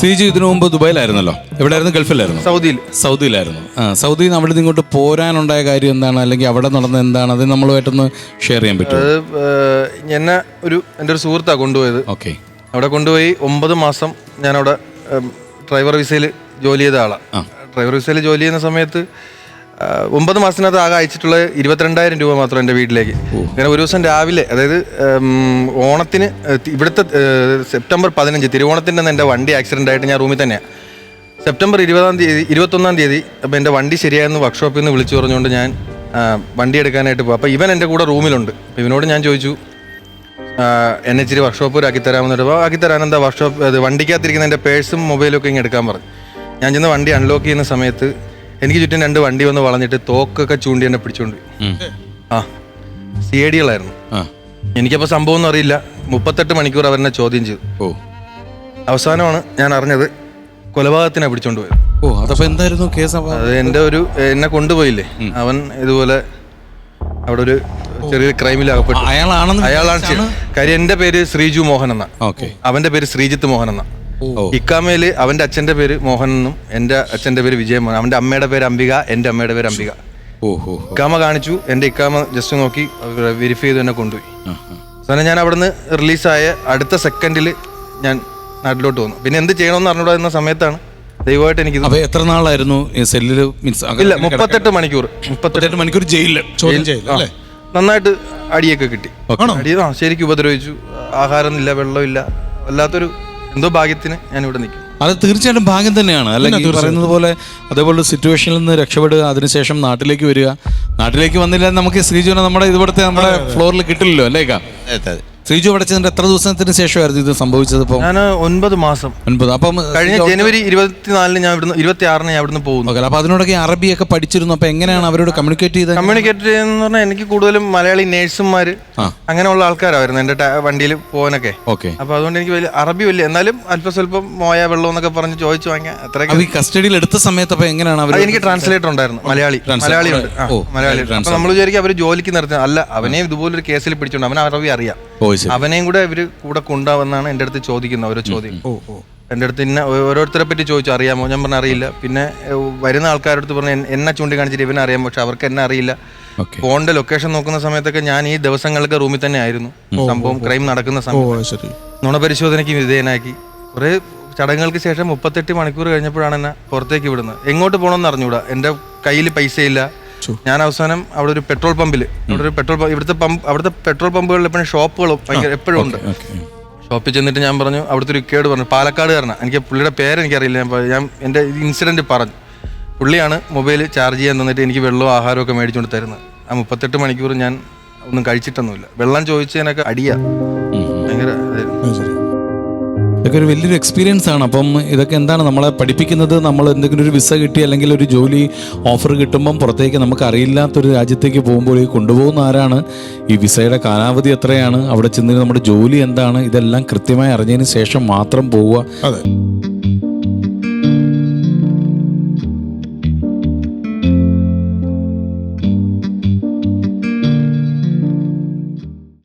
ശ്രീജു ഇതിനു മുമ്പ് ദുബായിലായിരുന്നല്ലോ? എവിടെയായിരുന്നു? ഗൾഫിലായിരുന്നു? സൗദിയിൽ. സൗദിയിലായിരുന്നു. ആ സൗദിയിൽ നിന്ന് അവിടെ ഇങ്ങോട്ട് പോരാനുണ്ടായ കാര്യം എന്താണ്? അല്ലെങ്കിൽ അവിടെ നടന്ന എന്താണ്? അത് നമ്മളുമായിട്ടൊന്ന് ഷെയർ ചെയ്യാൻ പറ്റും എന്നെ ഒരു എന്റെ ഒരു സുഹൃത്താണ് കൊണ്ടുപോയത്. ഓക്കെ. അവിടെ കൊണ്ടുപോയി ഒമ്പത് മാസം ഞാൻ അവിടെ ഡ്രൈവർ വിസയിൽ ജോലി ചെയ്ത ആളാണ് ഡ്രൈവർ വിസയിൽ ജോലി ചെയ്യുന്ന സമയത്ത് ഒമ്പത് മാസത്തിനകത്ത് ആകെ അയച്ചിട്ടുള്ള ഇരുപത്തിരണ്ടായിരം രൂപ മാത്രം എന്റെ വീട്ടിലേക്ക്. അങ്ങനെ ഒരു ദിവസം രാവിലെ അതായത് ഓണത്തിന് ഇവിടുത്തെ സെപ്റ്റംബർ പതിനഞ്ച് തിരുവോണത്തിന്റെ അന്ന് എന്റെ വണ്ടി ആക്സിഡന്റ് ആയിട്ട് ഞാൻ റൂമിൽ തന്നെയാണ് സെപ്റ്റംബർ ഇരുപതാം തീയതി ഇരുപത്തൊന്നാം തീയതി അപ്പോൾ എന്റെ വണ്ടി ശരിയായെന്ന് വർക്ക്ഷോപ്പിൽ നിന്ന് വിളിച്ചു പറഞ്ഞുകൊണ്ട് ഞാൻ വണ്ടി എടുക്കാനായിട്ട് പോകും അപ്പോൾ ഇവൻ എന്റെ കൂടെ റൂമിലുണ്ട്. അപ്പോൾ ഇവനോട് ഞാൻ ചോദിച്ചു എന്നെ ഇച്ചിരി വർക്ക്ഷോപ്പ് ഒരു ആക്കിത്തരാമെന്ന് ആക്കിത്തരാൻ ആക്കി തരാൻ എന്താ വർക്ക്ഷോപ്പ് അത് വണ്ടിക്കകത്തിരിക്കുന്ന എന്റെ പേഴ്സും മൊബൈലും ഒക്കെ ഇങ്ങനെ എടുക്കാൻ പറഞ്ഞു. ഞാൻ ചെന്ന് വണ്ടി അൺലോക്ക് ചെയ്യുന്ന സമയത്ത് എനിക്ക് ചുറ്റും രണ്ട് വണ്ടി വന്ന് വളഞ്ഞിട്ട് തോക്കൊക്കെ ചൂണ്ടി എന്നെ പിടിച്ചോണ്ട് പോയി. ആ സി ഐ ഡികളായിരുന്നു. ആ. എനിക്കപ്പോൾ സംഭവം ഒന്നും അറിയില്ല. മുപ്പത്തെട്ട് മണിക്കൂർ അവരെന്നെ ചോദ്യം ചെയ്തു. ഓ. അവസാനമാണ് ഞാൻ അറിഞ്ഞത് കൊലപാതകത്തിനെ പിടിച്ചോണ്ട് പോയത്. ഓ അതപ്പോ എന്തായിരുന്നു കേസ് അപ്പൊ? അത് എന്റെ ഒരു എന്നെ കൊണ്ടുപോയില്ലേ? അവൻ ഇതുപോലെ അവിടെ ഒരു ചെറിയ ക്രൈമിൽ അകപ്പെട്ടു. അയാളാണെന്ന് അയാളാണ് ചെയ്തത്. കാര്യം എന്റെ പേര് ശ്രീജു മോഹൻ എന്ന ഓക്കെ. അവന്റെ പേര് ശ്രീജിത്ത് മോഹൻ എന്ന ഇക്കാമയിൽ അവന്റെ അച്ഛന്റെ പേര് മോഹൻ എന്നും എന്റെ അച്ഛന്റെ പേര് വിജയമോഹൻ അവന്റെ അമ്മയുടെ പേര് അംബിക എന്റെ അമ്മയുടെ പേര് അംബിക. ഇക്കാമ കാണിച്ചു എന്റെ ഇക്കാമ ജസ്റ്റ് നോക്കി വെരിഫൈ ചെയ്ത് എന്നെ കൊണ്ടുപോയി. അങ്ങനെ ഞാൻ അവിടുന്ന് റിലീസായ അടുത്ത സെക്കൻഡിൽ ഞാൻ നാട്ടിലോട്ട് വന്നു. പിന്നെ എന്ത് ചെയ്യണമെന്ന് അറിഞ്ഞൂടാ എന്ന സമയത്താണ് ദൈവമായിട്ട് എനിക്ക് അപ്പൊ എത്ര നാളായിരുന്നു സെല്ലിൽ മീൻസ് ഇല്ല മുപ്പത്തെട്ട് മണിക്കൂർ. മുപ്പത്തെട്ട് മണിക്കൂർ ജയിലിൽ ചോദ്യം ചെയ്യില്ല നന്നായിട്ട് അടിയൊക്കെ കിട്ടി. അടി ശരിക്കും ഉപദ്രവിച്ചു. ആഹാരമില്ല വെള്ളമില്ല വല്ലാത്തൊരു എന്തോ ഭാഗ്യത്തിന് ഞാൻ ഇവിടെ നിൽക്കും അത് തീർച്ചയായിട്ടും ഭാഗ്യം തന്നെയാണ്. അല്ലെങ്കിൽ ഈ പറയുന്നത് പോലെ അതേപോലെ സിറ്റുവേഷനിൽ നിന്ന് രക്ഷപ്പെടുക അതിനുശേഷം നാട്ടിലേക്ക് വരിക. നാട്ടിലേക്ക് വന്നില്ല നമുക്ക് ശ്രീജുവിനെ നമ്മുടെ ഇതുപോലത്തെ നമ്മുടെ ഫ്ലോറിൽ കിട്ടില്ലല്ലോ അല്ലേക്കാ ശ്രീജു ചെന്നിട്ട് എത്ര ദിവസത്തിന് ശേഷമായിരുന്നു ഇത് സംഭവിച്ചത് ഇപ്പം? ഞാൻ ഒൻപത് മാസം. ഒൻപത്. അപ്പം കഴിഞ്ഞ ജനുവരി ഇരുപത്തിനാലിന് ഞാൻ ഇവിടുന്ന് ഇരുപത്തി ആറിന് ഞാൻ ഇവിടുന്ന് പോകുന്നു. ഓക്കെ അപ്പോൾ അതിനോടൊക്കെ അറബിയൊക്കെ പഠിച്ചിരുന്നു. അപ്പൊ എങ്ങനെയാണ് അവരോട് കമ്മ്യൂണിക്കേറ്റ് ചെയ്തത്? കമ്മ്യൂണിക്കേറ്റ് ചെയ്യുന്ന പറഞ്ഞാൽ എനിക്ക് കൂടുതലും മലയാളി നേഴ്സുമാർ അങ്ങനെയുള്ള ആൾക്കാരായിരുന്നു എന്റെ വണ്ടിയിൽ പോകാനൊക്കെ. ഓക്കെ. അപ്പോൾ അതുകൊണ്ട് എനിക്ക് വലിയ അറബി വലിയ എന്നാലും അല്പം സ്വല്പം മോയ വെള്ളം എന്നൊക്കെ പറഞ്ഞ് ചോദിച്ചു വാങ്ങിയാൽ അത്രയൊക്കെ. അപ്പൊ ഈ കസ്റ്റഡിയിൽ എടുത്ത സമയത്ത് അപ്പൊ എങ്ങനെയാണ് അവർ എനിക്ക് ട്രാൻസ്ലേറ്റർ ഉണ്ടായിരുന്നു മലയാളി. മലയാളി ഉണ്ട് മലയാളി. അപ്പോൾ നമ്മൾ വിചാരിക്കും അവർ ജോലിക്ക് നിർത്തുന്നത് അല്ല അവനെ ഇതുപോലൊരു കേസിൽ പിടിച്ചോണ്ട് അവൻ അറബി അറിയാം. അവനെയും കൂടെ ഇവർ കൂടെ കൊണ്ടാവെന്നാണ് എന്റെ അടുത്ത് ചോദിക്കുന്നത് ഓരോ ചോദ്യം. എന്റെ അടുത്ത് ഇന്ന ഓരോരുത്തരെ പറ്റി ചോദിച്ചു അറിയാമോ? ഞാൻ പറഞ്ഞ അറിയില്ല. പിന്നെ വരുന്ന ആൾക്കാരുടെ അടുത്ത് പറഞ്ഞു "എൻ- എന്നെ ചൂണ്ടിക്കാണിച്ചിട്ട് ഇവനെ അറിയാം പക്ഷെ അവർക്ക് എന്നെ അറിയില്ല. ഓക്കെ ഫോണിന്റെ ലൊക്കേഷൻ നോക്കുന്ന സമയത്തൊക്കെ ഞാൻ ഈ ദിവസങ്ങളിലൊക്കെ റൂമിൽ തന്നെ ആയിരുന്നു. സംഭവം ക്രൈം നടക്കുന്ന സമയത്ത്. സമയം അത് ശരി. നുണപരിശോധനയ്ക്ക് വിധേയനാക്കി. കുറെ ചടങ്ങുകൾക്ക് ശേഷം മുപ്പത്തെട്ട് മണിക്കൂർ കഴിഞ്ഞപ്പോഴാണ് എന്നെ പുറത്തേക്ക് വിടുന്നത്. എങ്ങോട്ട് പോകണമെന്ന് അറിഞ്ഞൂടാ എന്റെ കയ്യിൽ പൈസയില്ല. ഞാൻ അവസാനം അവിടെ ഒരു പെട്രോൾ പമ്പിൽ അവിടെ ഒരു പെട്രോൾ പമ്പ് ഇവിടുത്തെ പമ്പ് അവിടുത്തെ പെട്രോൾ പമ്പുകളിൽ എപ്പോഴും ഷോപ്പുകളും ഭയങ്കര എപ്പോഴും ഉണ്ട്. ഷോപ്പിൽ ചെന്നിട്ട് ഞാൻ പറഞ്ഞു അവിടുത്തെ ഒരു കേട് പറഞ്ഞു പാലക്കാട് കാരണം എനിക്ക് പുള്ളിയുടെ പേര് എനിക്കറിയില്ല ഞാൻ ഞാൻ എന്റെ ഇൻസിഡന്റ് പറഞ്ഞു. പുള്ളിയാണ് മൊബൈൽ ചാർജ് ചെയ്യാൻ തന്നിട്ട് എനിക്ക് വെള്ളവും ആഹാരവും ഒക്കെ മേടിച്ചുകൊണ്ട് തരുന്നത്. ആ മുപ്പത്തെട്ട് മണിക്കൂർ ഞാൻ ഒന്നും കഴിച്ചിട്ടൊന്നുമില്ല. വെള്ളം ചോദിച്ചതിനൊക്കെ അടിയാ. ഇതൊക്കെ ഒരു വലിയൊരു എക്സ്പീരിയൻസ് ആണ്. അപ്പം ഇതൊക്കെ എന്താണ് നമ്മളെ പഠിപ്പിക്കുന്നത്? നമ്മൾ എന്തെങ്കിലും ഒരു വിസ കിട്ടി അല്ലെങ്കിൽ ഒരു ജോലി ഓഫർ കിട്ടുമ്പം പുറത്തേക്ക് നമുക്ക് അറിയില്ലാത്തൊരു രാജ്യത്തേക്ക് പോകുമ്പോൾ ഈ കൊണ്ടുപോകുന്ന ആരാണ്? ഈ വിസയുടെ കാലാവധി എത്രയാണ്? അവിടെ ചെന്ന് നമ്മുടെ ജോലി എന്താണ്? ഇതെല്ലാം കൃത്യമായി അറിഞ്ഞതിന് ശേഷം മാത്രം പോവുക. അതെ.